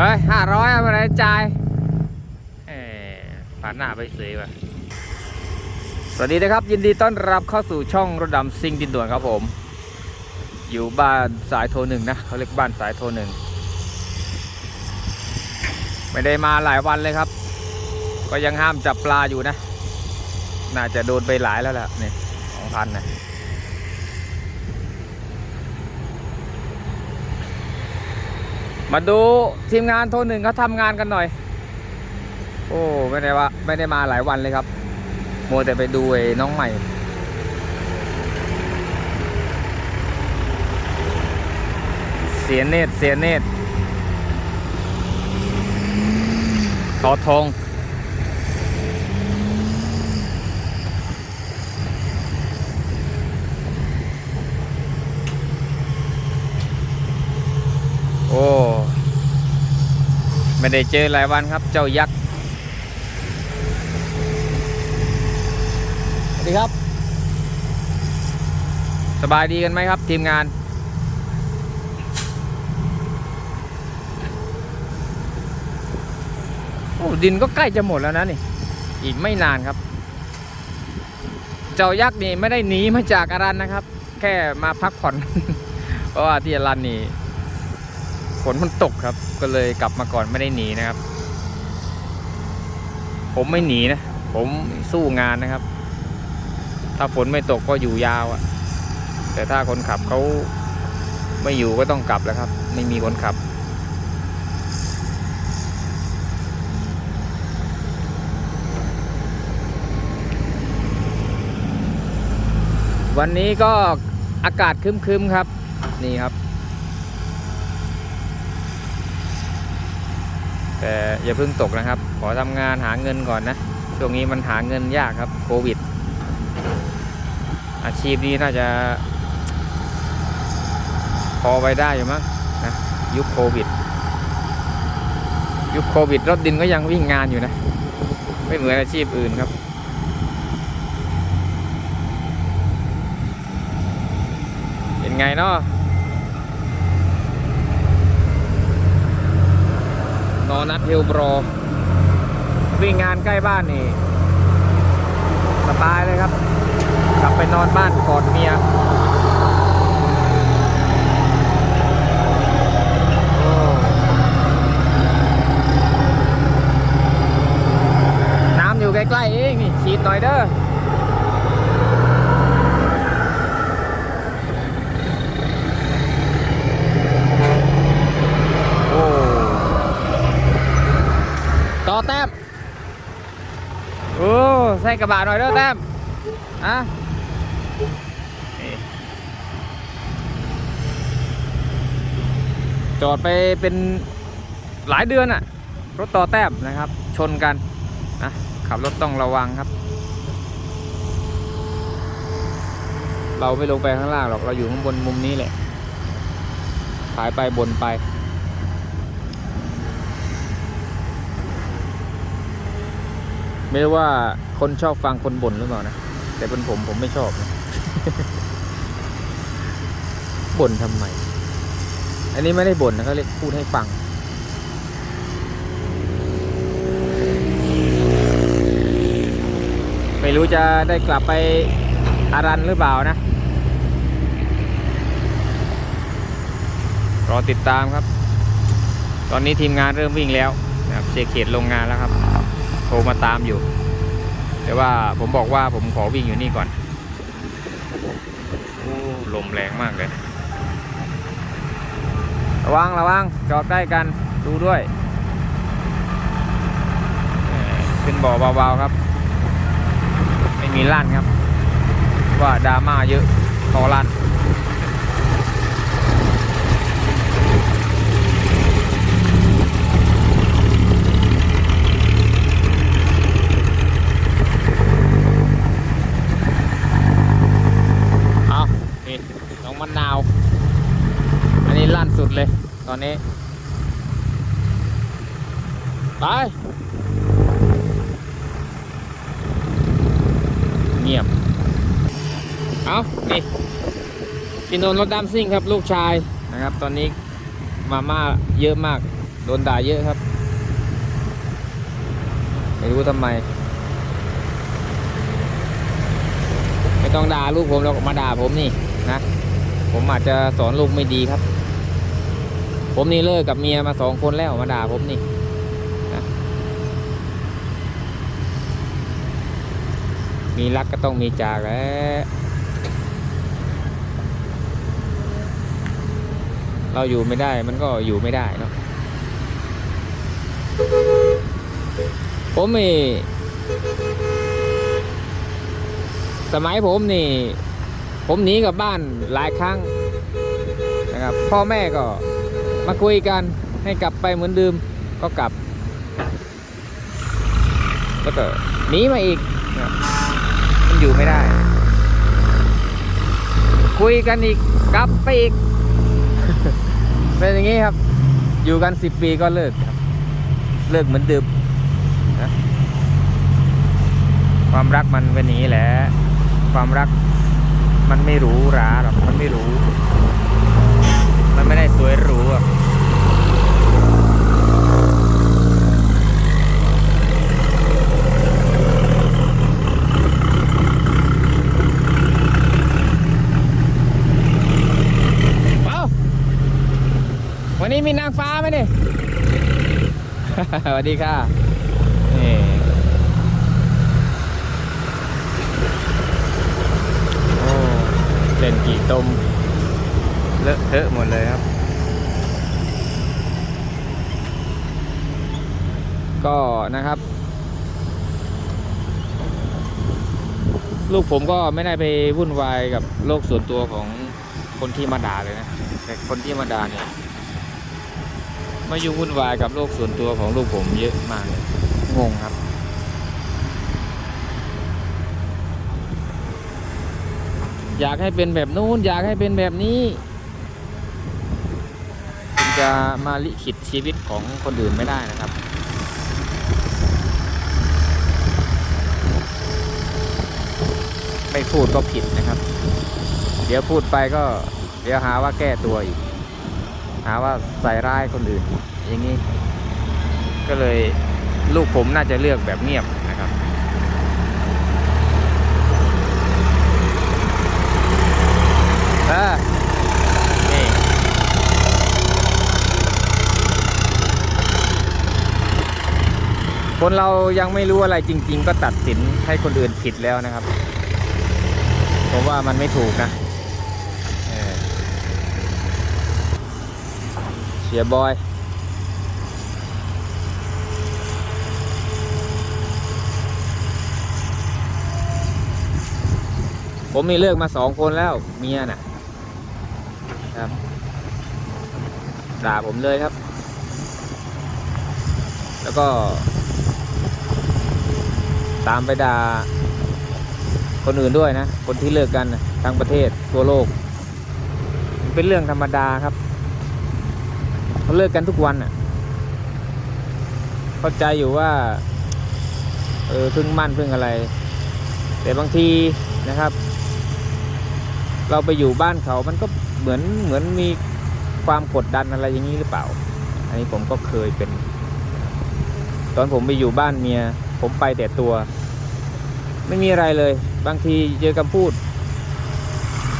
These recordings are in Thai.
เฮ้ยห้าร้อยเอาไปไหนจ่ายเอ้ผ่านหน้าไปเสยว่ะสวัสดีนะครับ ยินดีต้อนรับเข้าสู่ช่องรถดำซิงดินด่วนครับผม อยู่บ้านสายโทรหนึ่งนะเขาเรียกบ้านสายโทรหนึ่งไม่ได้มาหลายวันเลยครับ ก็ยังห้ามจับปลาอยู่นะ น่าจะโดนไปหลายแล้วแหละเนี่ยสองพันนะ มาดูทีมงานโทรหนึ่งเขาทำงานกันหน่อย โอ้ไม่ได้ว่าไม่ได้มาหลายวันเลยครับโมวแต่ไปดูไอ้น้องใหม่ เสียเนตรเสียเนตรทอทง โอ้ไม่ได้เจอหลายวันครับ เจ้ายักษ์สวัสดีครับ สบายดีกันไหมครับ ทีมงาน โอ้ดินก็ใกล้จะหมดแล้วนะนี่ อีกไม่นานครับ เจ้ายักษ์นี่ไม่ได้หนีมาจากอารันนะครับ แค่มาพักผ่อน เพราะว่าที่อารันนี่ ฝนมันตกครับ ก็เลยกลับมาก่อนไม่ได้หนีนะครับ ผมไม่หนีนะ ผมสู้งานนะครับ ถ้าฝนไม่ตกก็อยู่ยาวอะแต่ถ้าคนขับเขาไม่อยู่ก็ต้องกลับแล้วครับ ไม่มีคนขับ วันนี้ก็อากาศครึ้มๆครับ นี่ครับ แต่อย่าเพิ่งตกนะครับ ขอทำงานหาเงินก่อนนะ ช่วงนี้มันหาเงินยากครับโควิด อาชีพนี้น่าจะ พอไปได้อยู่มั้งนะยุคโควิด ยุคโควิด รถดินก็ยังวิ่งงานอยู่นะ ไม่เหมือนอาชีพอื่นครับเป็นไงเนาะ นอนัทเฮลบรอ วิ่งงานใกล้บ้านนี่สบายเลยครับ กลับไปนอนบ้านกอดเมียน้ำอยู่ใกล้ๆเองนี่ฉีดหน่อยเด้อ อแต้มโอ้ใส่กระบะหน่อยเด้อแต้มอะจอดไปเป็นหลายเดือนอะรถต่อแต้มนะครับ ชนกันนะขับรถต้องระวังครับ เราไม่ลงไปข้างล่างหรอกเราอยู่ข้างบนมุมนี้แหละถ่ายไปบนไป ไม่รู้ว่าคนชอบฟังคนบ่นหรือเปล่านะ แต่เป็นผมผมไม่ชอบนะบ่นทำไม อันนี้ไม่ได้บ่นนะเขาเรียกพูดให้ฟัง ไม่รู้จะได้กลับไปอารันหรือเปล่านะ รอติดตามครับ ตอนนี้ทีมงานเริ่มวิ่งแล้วนะครับเสียเขตโรงงานแล้วครับ โทรมาตามอยู่ แต่ว่าผมบอกว่าผมขอวิ่งอยู่นี่ก่อนอลมแรงมากเลย ระวังระวังจอดใกล้กันดูด้วยเอ่อขึ้นบ่อเบาๆครับ ไม่มีลั่นครับ ว่าดราม่าเยอะขอลั่น เอานี่น้องมะนาว อันนี้ลั่นสุดเลย ตอนนี้ ไป เงียบ เอานี่กินโดนรถดำซิ่งครับ ลูกชายนะครับ ตอนนี้มาม่าเยอะมาก โดนด่าเยอะครับ ไม่รู้ทำไม ไม่ต้องด่าลูกผมหรอกมาด่าผมนี่นะ ผมอาจจะสอนลูกไม่ดีครับ ผมนี่เลิกกับเมียมาสองคนแล้วมาด่าผมนี่มีรักก็ต้องมีจากแล้ว เราอยู่ไม่ได้มันก็อยู่ไม่ได้เนาะ ผมนี่สมัยผมนี่ ผมหนีกลับบ้านหลายครั้งนะครับ พ่อแม่ก็ มาคุยกันให้กลับไปเหมือนเดิมก็กลับ แล้วก็หนีมาอีกมันอยู่ไม่ได้ คุยกันอีกกลับไปอีก เป็นอย่างนี้ครับ อยู่กันสิบปีก็เลิกครับ เลิกเหมือนเดิมนะความรักมันเป็นนี้แหละ ความรักมันไม่หรู้หราหรอกมันไม่รู้ ไม่ได้สวยหรูอะว้าวันนี้มีนางฟ้าไหมนี่สวัสดีค่ะ นี่โอ้เล่นกี่ตม เลอะเทอะหมดเลยครับ ก็นะครับ ลูกผมก็ไม่ได้ไปวุ่นวายกับโลกส่วนตัวของคนที่มาด่าเลยนะแต่คนที่มาด่าเนี่ยมายุ่งวุ่นวายกับโลกส่วนตัวของลูกผมเยอะมากเลยงงครับอยากให้เป็นแบบนู้นอยากให้เป็นแบบนี้ จะมาลิขิตชีวิตของคนอื่นไม่ได้นะครับ ไม่พูดก็ผิดนะครับ เดี๋ยวพูดไปก็เดี๋ยวหาว่าแก้ตัวอีก หาว่าใส่ร้ายคนอื่น อย่างนี้ ก็เลยลูกผมน่าจะเลือกแบบเงียบนะครับ เออนี่ คนเรายังไม่รู้อะไรจริง ๆ ก็ตัดสินให้คนอื่นผิดแล้วนะครับ ผมว่ามันไม่ถูกนะเออเชียบอยผมมีเลิกมาสองคนแล้วเมียน่ะ ครับด่าผมเลยครับ แล้วก็ ตามไปด่าคนอื่นด้วยนะ คนที่เลิกกันทั้งประเทศทั่วโลก เป็นเรื่องธรรมดาครับเขาเลิกกันทุกวันอะเข้าใจอยู่ว่า เออพิ่งมั่นเพิ่งอะไร แต่บางทีนะครับ เราไปอยู่บ้านเขามันก็เหมือนเหมือนมีความกดดันอะไรอย่างนี้หรือเปล่า อันนี้ผมก็เคยเป็น ตอนผมไปอยู่บ้านเมีย ผมไปแต่ตัว ไม่มีอะไรเลย บางทีเจอคำพูด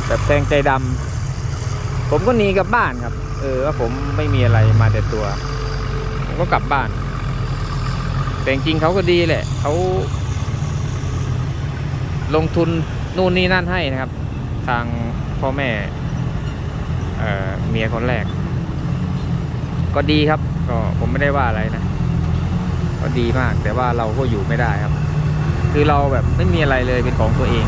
แบบแทงใจดำผมก็หนีกลับบ้านครับ เออว่าผมไม่มีอะไรมาแต่ตัว ผมก็กลับบ้าน แต่จริงเขาก็ดีแหละเขาลงทุนนู่นนี่นั่นให้นะครับ ทางพ่อแม่เอ่อเมียคนแรก ก็ดีครับ ก็ผมไม่ได้ว่าอะไรนะ็ดีมาก แต่ว่าเราก็อยู่ไม่ได้ครับ คือเราแบบไม่มีอะไรเลยเป็นของตัวเอง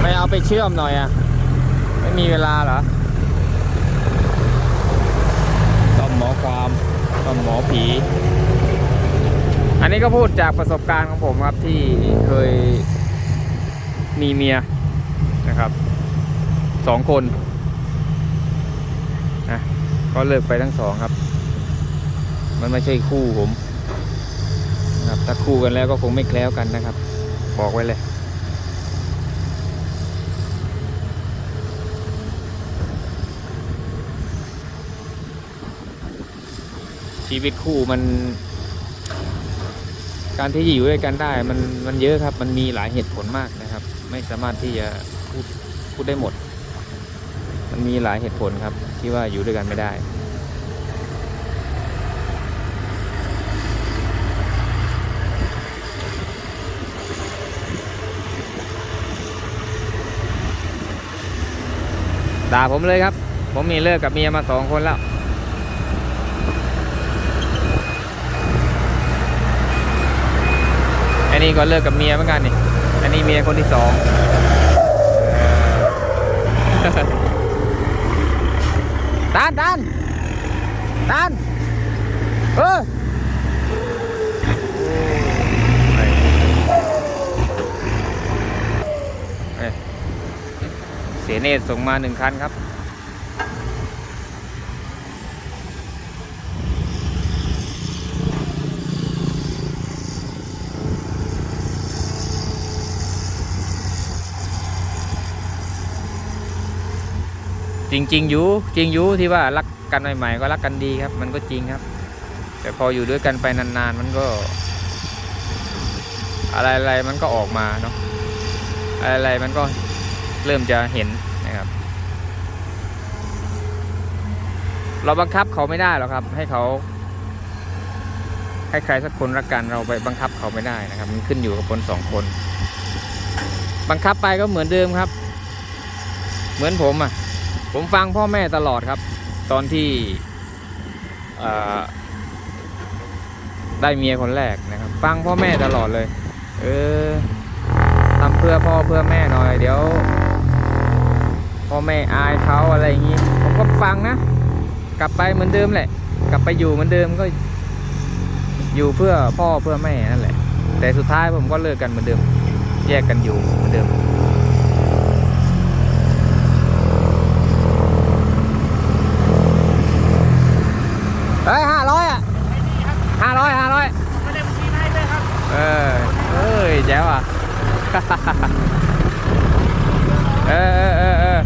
ไม่เอาไปเชื่อมหน่อยอะไม่มีเวลาเหรอต้อมหมอความต้อมหมอผี อันนี้ก็พูดจากประสบการณ์ของผมครับที่เคย มีเมียนะครับสองคนนะก็เลิกไปทั้งสองครับ มันไม่ใช่คู่ผมนะครับถ้าคู่กันแล้วก็คงไม่แคล้วกันนะครับ บอกไว้เลยชีวิตคู่มัน การที่จะอยู่ด้วยกันได้ มันมันเยอะครับ มันมีหลายเหตุผลมากน ไม่สามารถที่จะพูดพูดได้หมด มันมีหลายเหตุผลครับที่ว่าอยู่ด้วยกันไม่ได้ ด่าผมเลยครับ ผมมีเลิกกับเมียมาสองคนแล้วอันนี้ก็เลิกกับเมียเหมือนกันนี่ อันนี้เมียคนที่สองเออตานตานตานเออเอ้ยเสียเนตรส่งมาหนึ่งคันครับ จริงๆอยู่จริงอยู่ที่ว่ารักกันใหม่ๆก็รักกันดีครับ มันก็จริงครับ แต่พออยู่ด้วยกันไปนานๆ มันก็ อะไรๆมันก็ออกมาเนาะอะไรๆมันก็เริ่มจะเห็นนะครับ เราบังคับเขาไม่ได้หรอกครับ ให้เขาให้ใครสักคนรักกันเราไปบังคับเขาไม่ได้นะครับ มันขึ้นอยู่กับคนสองคน บังคับไปก็เหมือนเดิมครับ เหมือนผมอะ ผมฟังพ่อแม่ตลอดครับ ตอนที่ได้เมียคนแรกนะครับ ฟังพ่อแม่ตลอดเลย เออทำเพื่อพ่อเพื่อแม่หน่อย เดี๋ยว พ่อแม่อายเขาอะไรอย่างนี้ ผมก็ฟังนะ กลับไปเหมือนเดิมแหละ กลับไปอยู่เหมือนเดิมก็ อยู่เพื่อพ่อเพื่อแม่นั่นแหละ แต่สุดท้ายผมก็เลิกกันเหมือนเดิม แยกกันอยู่เหมือนเดิม เฮ้ยห้าร้อยอะห้าร้อยห้าร้อย ไม่ได้บัญชีให้ด้วยครับ เออเอ้ย แจ๋วอะเออเออเออเออ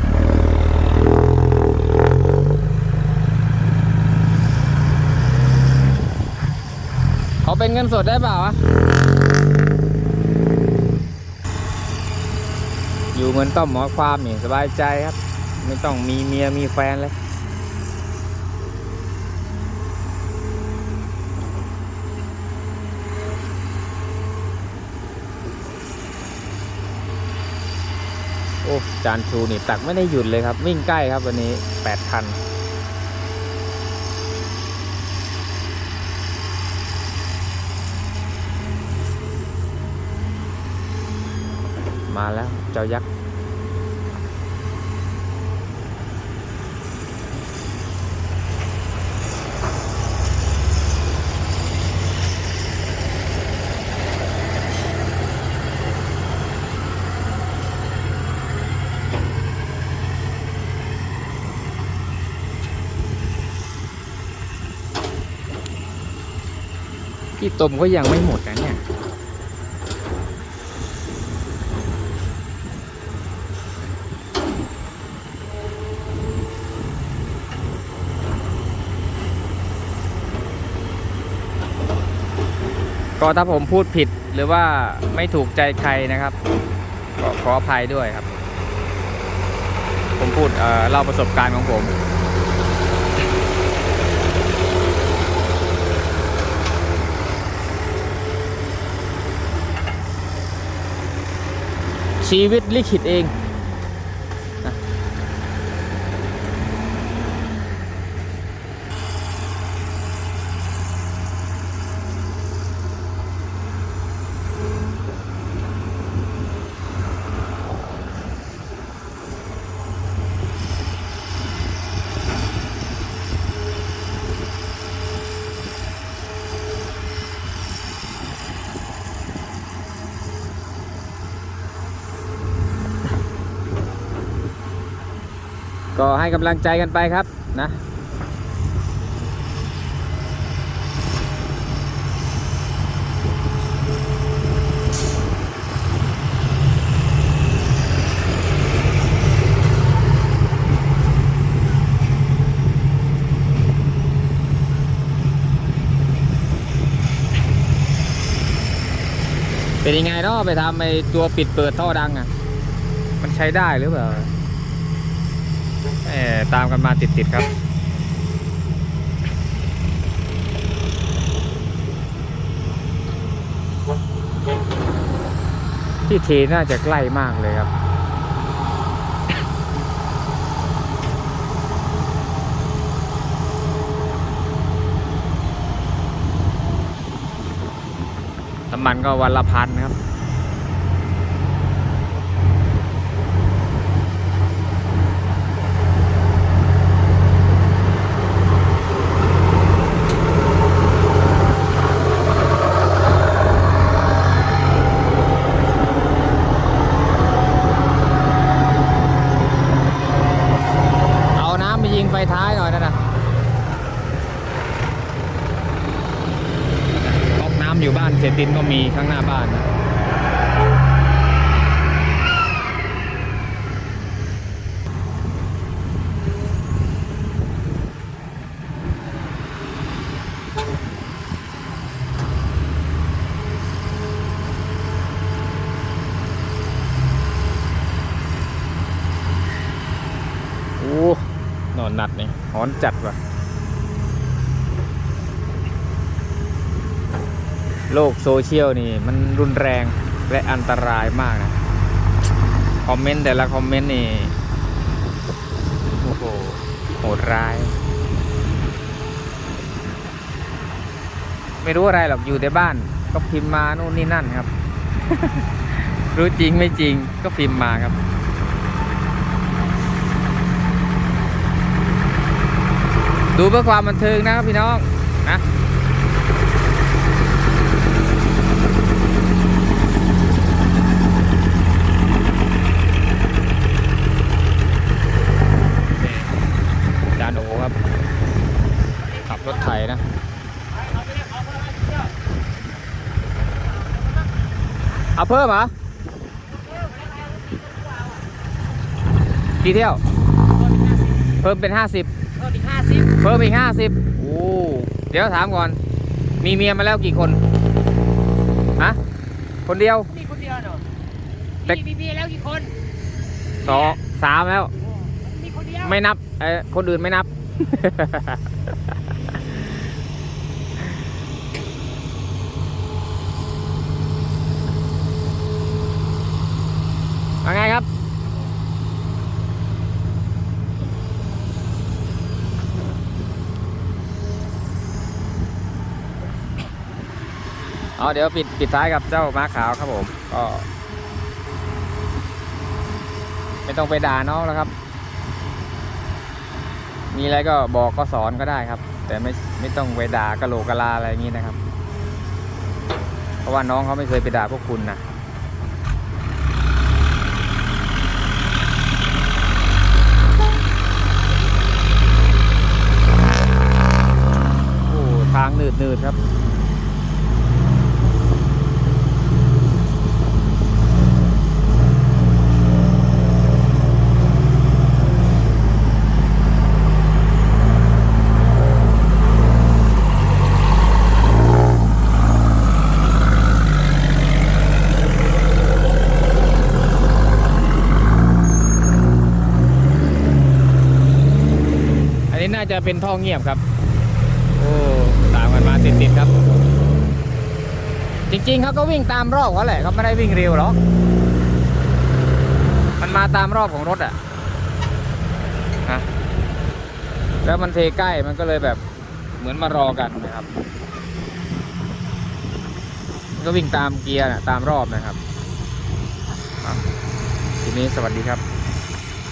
เขาเป็นเงินสดได้เปล่าวะ อยู่เหมือนต้อมหมอความนี่สบายใจครับ ไม่ต้องมีเมียมีแฟนเลย โอ้จานชูนี่ตักไม่ได้หยุดเลยครับ วิ่งใกล้ครับวันนี้แปดพันมาแล้วเจ้ายักษ์ พี่ต้มก็ยังไม่หมดนะเนี่ยก็ถ้าผมพูดผิดหรือว่าไม่ถูกใจใครนะครับก็ขออภัยด้วยครับ ผมพูดเล่าประสบการณ์ของผม ชีวิตลิขิตเอง ก็ให้กำลังใจกันไปครับนะเป็นยังไงเนาะไปทำไอตัวปิดเปิดท่อดังอะ มันใช้ได้หรือเปล่า ตามกันมาติดๆครับ ที่เทน่าจะใกล้มากเลยครับน้ำมันก็วันละพันครับ เอาน้ำไปยิงไฟท้ายหน่อยนะนะก๊อกน้ำอยู่บ้านเศษ ดินก็มีข้างหน้าบ้านนะโอ้นอนหนัดนี่หอนจัดว่ะ โลกโซเชียลนี่ มันรุนแรงและอันตรายมากนะคอมเมนต์แต่ละคอมเมนต์นี่โอ้โหโหดร้าย ไม่รู้อะไรหรอกอยู่แต่บ้าน ก็พิมพ์มานู่นนี่นั่นครับ รู้จริงไม่จริงก็พิมพ์มาครับดูเพื่อความบันเทิงนะครับพี่น้องนะ จานโอครับ ขับรถไถนะ เอาเพิ่มเหรอกี่เที่ยว เพิ่มเป็นห้าสิบเพิ่มอีกห้าสิบเพิ่มอีกห้าสิบโอ้เดี๋ยวถามก่อน มีเมียมาแล้วกี่คนฮะคนเดียวมีคนเดียวเนาะแต่มีมีมีแล้วกี่คนสองสามแล้ว มีคนเดียวไม่นับเออคนอื่นไม่นับ ว่าไงครับ เอาเดี๋ยวปิดปิดท้ายกับเจ้าม้าขาวครับผม ก็ ไม่ต้องไปด่าน้องแล้วครับ มีอะไรก็บอกก็สอนก็ได้ครับ แต่ไม่ไม่ต้องไปด่ากะโหลกกะลาอะไรอย่างนี้นะครับ เพราะว่าน้องเขาไม่เคยไปด่าพวกคุณนะโอ้ทาง หนืดหนืดๆครับี้น่าจะเป็นท่อเงียบครับ ติดๆครับ จริงๆเขาก็วิ่งตามรอบเขาแหละเขาไม่ได้วิ่งเร็วหรอกมันมาตามรอบของรถอะนะแล้วมันเทใกล้มันก็เลยแบบเหมือนมารอกันนะครับ ก็วิ่งตามเกียร์นะตามรอบนะครับทีนี้สวัสดีครับ